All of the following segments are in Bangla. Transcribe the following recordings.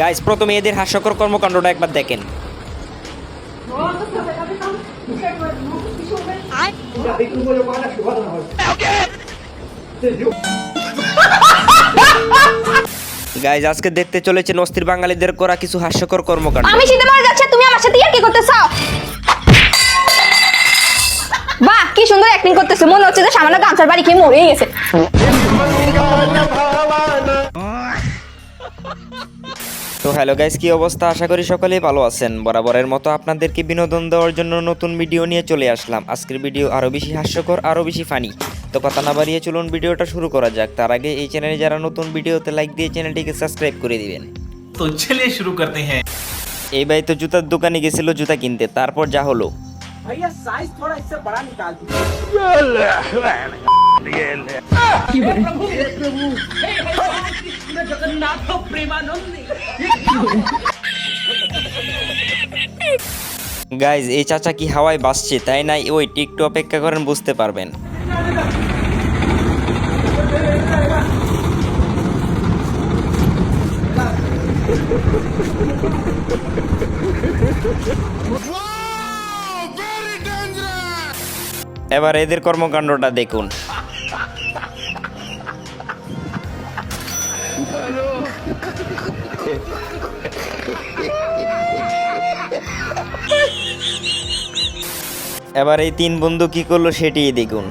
গাইজ প্রথমে এদের হাস্যকর কর্মকাণ্ডটা একবার দেখেন। গাইজ আজকে দেখতে চলেছেন অস্থির বাঙালিদের করা কিছু হাস্যকর কর্মকাণ্ড। আমি শীতে মারা যাচ্ছে, তুমি আমার সাথে কি করতেছো? বাহ, কি সুন্দর অ্যাক্টিং করতেছে। মনে হচ্ছে যে সামান্য গামছার বাড়ি খেয়ে মরেই গেছে। তো হ্যালো গাইজ কি অবস্থা আশা করি সকলেই ভালো আছেন বরাবরের মতো আপনাদেরকে বিনোদন দেওয়ার জন্য নতুন ভিডিও নিয়ে চলে আসলাম আজকের ভিডিও আরও বেশি হাস্যকর আরও বেশি ফানি তো কথা না বাড়িয়ে চলুন ভিডিওটা শুরু করা যাক তার আগে এই চ্যানেলে যারা নতুন ভিডিওতে লাইক দিয়ে চ্যানেলটিকে সাবস্ক্রাইব করে দিবেন तो चलिए शुरू करते हैं এই ভাই তো জুতার দোকানে গেছিল জুতা কিনতে তারপর যা হলো भैया साइज थोड़ा इससे बड़ा निकाल दीजिए গাইজ এই চাচা কি হাওয়ায় বাসছে তাই নাই ওই টিকটু অপেক্ষা করেন বুঝতে পারবেন এবার এদের কর্মকাণ্ডটা দেখুন এবার এই তিন বন্ধু কি করল সেটিই দেখুন।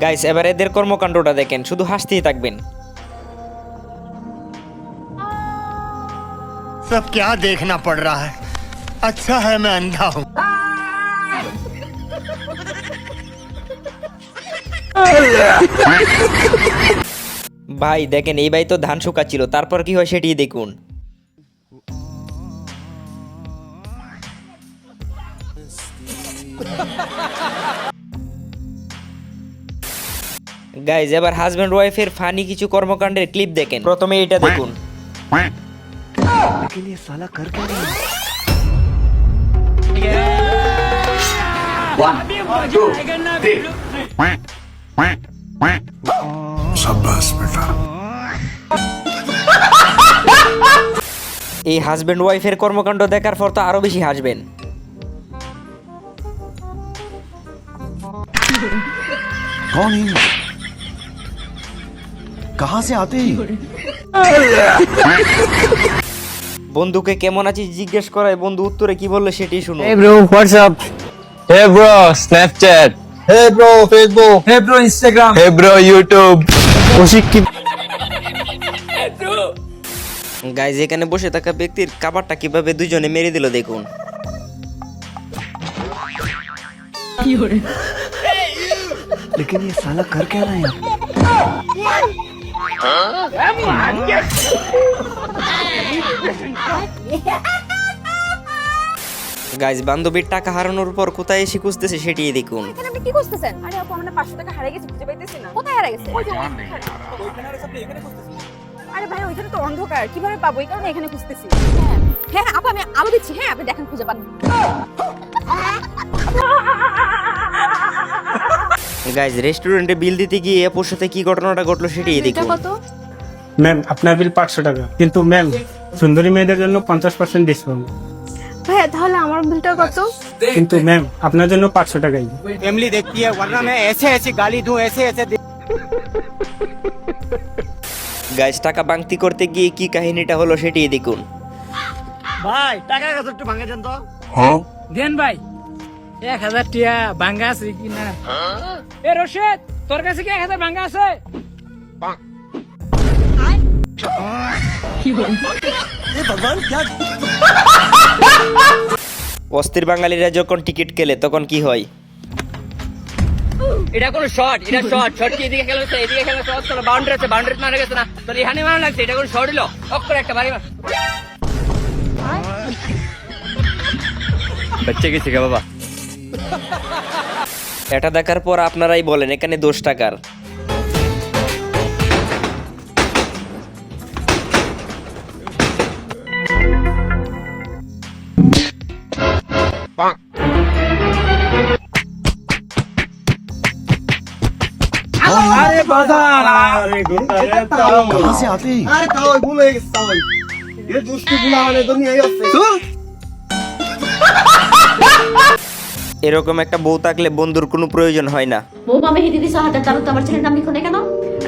গাইস এবার এদের কর্মকাণ্ডটা দেখেন শুধু হাসতেই থাকবেন सब क्या देखना पड़ रहा है अच्छा है मैं अंधा हूँ ভাই দেখেন এই ভাই তো ধান শুকাচ্ছিল তারপর কি হয় সেটি দেখুন গাইজ এবার হাজব্যান্ড ওয়াইফের ফানি কিছু কর্মকাণ্ডের ক্লিপ দেখেন। প্রথমে এটা দেখুন। এই হাজব্যান্ড ওয়াইফের কর্মকাণ্ড দেখার পর তো আরও বেশি হাসবেন। कहाँ से आते हैं ये? বন্ধুকে কেমন আছিস জিজ্ঞেস করায় বন্ধু উত্তরে কি বললো সেটি শুনো Hey bro, what's up? Hey bro, Snapchat. Hey bro, Facebook. Hey bro, Instagram. Hey bro, YouTube. Kaushik কি গাইজ এখানে বসে থাকা ব্যক্তির কাবারটা কিভাবে দুজনে মেরে দিল দেখুন लेकिन ये साला कर क्या रहे हैं গাইজ বান্ধবীর টাকা হারানোর পর কোথায় এসে খুঁজতেছে সেটি দেখুন। এখানে আপনি কি করতেছেন আরে আপু আমরা 500 টাকা হারিয়ে গেছি খুঁজে পাইতেছি না। কোথায় হারিয়ে গেছে? আরে ভাই ওইখানে তো অন্ধকার কীভাবে পাবো? এই কারণে এখানে খুঁজতেছি। হ্যাঁ হ্যাঁ আপু আমি আলো দিচ্ছি। হ্যাঁ আপনি দেখেন খুঁজে পান। গাইজ রেস্টুরেন্টে বিল দিতে গিয়ে আপুর সাথে কি ঘটনাটা ঘটলো সেটি দেখুন কত ম্যাম আপনার বিল পাঁচশো টাকা কিন্তু ম্যাম সুন্দরী মেয়েদের জন্য পঞ্চাশ পার্সেন্ট ডিসকাউন্ট ভাইয়া তাহলে আমার বিলটা কত কিন্তু ম্যাম আপনার জন্য পাঁচশো টাকাই फैमिली देखती है वरना मैं ऐसे ऐसे गाली दूं ऐसे ऐसे दे- গাইজ টাকা বাংতি করতে গিয়ে কি কাহিনীটা হলো সেটি দেখুন ভাই টাকা কত একটু ভাঙে দেন তো দেন ভাই এক হাজার টিয়া ভাঙ্গা আছে কি না? এ রশিদ তোর কাছে কি এক হাজার ভাঙ্গা আছে? অস্থির বাঙালিরা যখন টিকিট কেলে তখন কি হয়? এটা কোন শট এটা শট শট কি? এদিকে খেলা হচ্ছে এদিকে খেলা শট তোর বাউন্ডারি আছে বাউন্ডারি মারা গেছে না। তোর এখানে মারা লাগছে এটা কোন শট হলো অক্ষর একটা বাড়ি বাচ্চা গেছে বাবা। এটা দেখার পর আপনারাই বলেন এখানে দোষ টাকার। আরে বাজার তাও। ভুলে গেছে তাও। এ দুষ্টু গুলা মানে দুনিয়ায় আছে। এরকম একটা বউ থাকলে বন্ধুর কোনো প্রয়োজন হয় না। বৌমা আমি দিদি হাতের তালুতে আমার ছেলের নাম লিখো না কেন?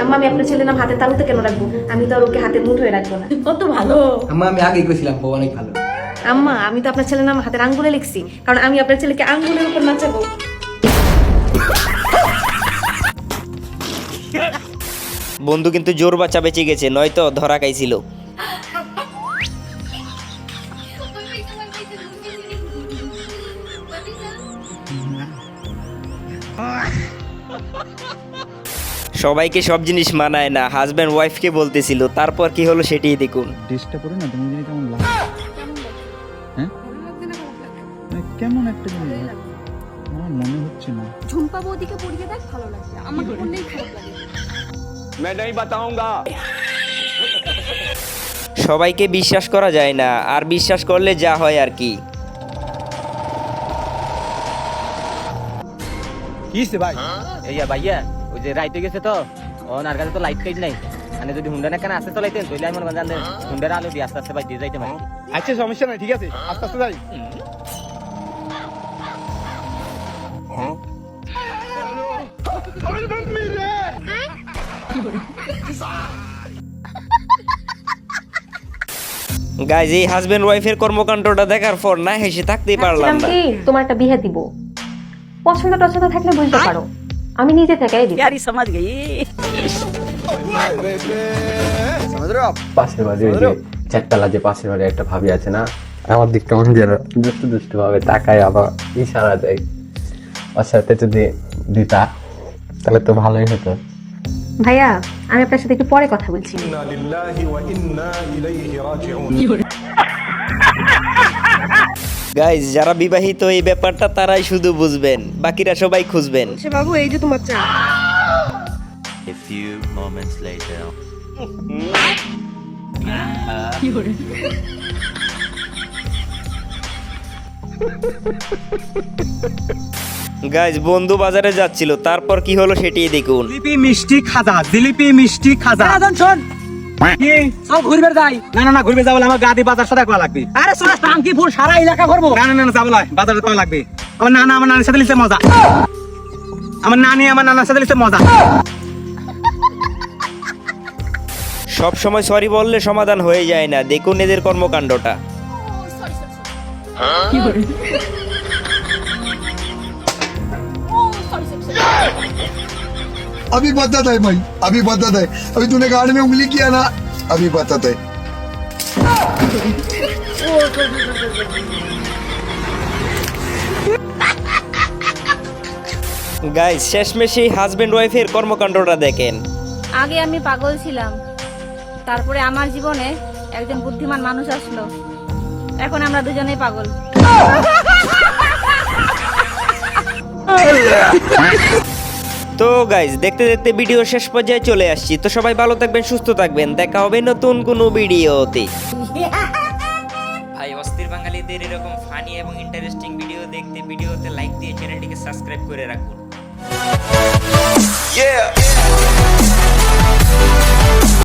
আম্মা আমি আপনার ছেলের নাম হাতের তালুতে কেন রাখব? আমি তো আর ওকে হাতের মুঠোয় রাখব না। কত ভালো। আম্মা আমি আগে গেছিলাম বউ অনেক ভালো। আম্মা আমি তো আপনার ছেলের নাম হাতের আঙ্গুলে লিখছি কারণ আমি আপনার ছেলেকে আঙ্গুলের উপর নাচাবো। বন্ধু কিন্তু জোর বাচ্চা বেঁচে গেছে নয়তো ধরা খাইছিল। সবাইকে সব জিনিস মানায় না হাজব্যান্ড ওয়াইফকে বলতেছিল তারপর কি হলো সেটাই দেখুন। টেস্টটা না তুমি জানি কেমন লাগে। হ্যাঁ? মানে কেমন একটা জিনিস আমার মনে হচ্ছে না। ঝুম্পা বৌদিকে পড়িয়ে দেখ ভালো লাগছে। আমাকে খারাপ লাগে। সবাইকে বিশ্বাস করা যায় না আর বিশ্বাস করলে যা হয় আর কি। কিসে ভাই? এই ভাইয়া ওই যে রাইতে গেছে তো ওনার কাছে তো লাইট কাইট নাই। মানে যদি হুন্ডা না কেন আসতে চলাইতেন তাহলে আমি মনে হুন্ডার আলো দিয়ে আস্তে আস্তে দিয়ে যাইতে পারি। আচ্ছা সমস্যা নাই ঠিক আছে আস্তে আস্তে যাই। গাইজ এই হাজব্যান্ড ওয়াইফের কর্মকাণ্ডটা দেখার পর না হেসে থাকতেই পারলাম না। তোমার একটা বিয়ে দিব। পছন্দ টছন্দ থাকলে বলতে পারো। আমি নিজে থেকে দিব পাশের বাড়ি ওই যে চারতলা যে পাশের বাড়ি একটা ভাবি আছে না আমার দিক কেমন যেন দুষ্টু দুষ্টু ভাবে তাকায় আবার ইশারা দেয়। ওর সাথে যদি দিতা তাহলে তো ভালোই হতো। ভাইয়া আমি আপনার সাথে একটু পরে কথা বলছি। গাইজ যারা বিবাহিত এই ব্যাপারটা তারাই শুধু বুঝবেন। বাকিরা সবাই খুঁজবেন। বাবু এই যে তোমার চা। গাইজ বন্ধু বাজারে যাচ্ছিল তারপর কি হলো সেটাই দেখুন। জিলিপি মিষ্টি খাজা জিলিপি মিষ্টি খাজা। শোন। কি? সব ঘুরবে যাই। না না না ঘুরবে যাব আমার গাদি বাজার সাথে করা লাগবে। আরে সোনা টাঙ্কি ফুল সারা এলাকা ঘুরবো। না না না যাব না বাজারে করা লাগবে। আমার নানা আমার নানির সাথে লিখছে মজা। আমার নানি আমার নানার সাথে লিখছে মজা। সব সময় সরি বললে সমাধান হয়ে যায় না। দেখুন এদের কর্মকাণ্ডটা। अभी बताता है भाई अभी बताता है अभी तूने गाड़ी में उंगली किया ना अभी बताता है গাইজ শেষমেশ এই হাজব্যান্ড ওয়াইফের কর্মকাণ্ডটা দেখেন আগে আমি পাগল ছিলাম তারপরে আমার জীবনে একজন বুদ্ধিমান মানুষ আসলো এখন আমরা দুজনেই পাগল তো গাইজ দেখতে দেখতে ভিডিও শেষ পর্যায়ে চলে আসছি। তো সবাই ভালো থাকবেন সুস্থ থাকবেন। দেখা হবে নতুন কোনো ভিডিওতে ভাই অস্থির বাঙালিদের এরকম ফানি এবং ইন্টারেস্টিং ভিডিও দেখতে ভিডিওতে লাইক দিয়ে চ্যানেলটিকে সাবস্ক্রাইব করে রাখুন। Yeah.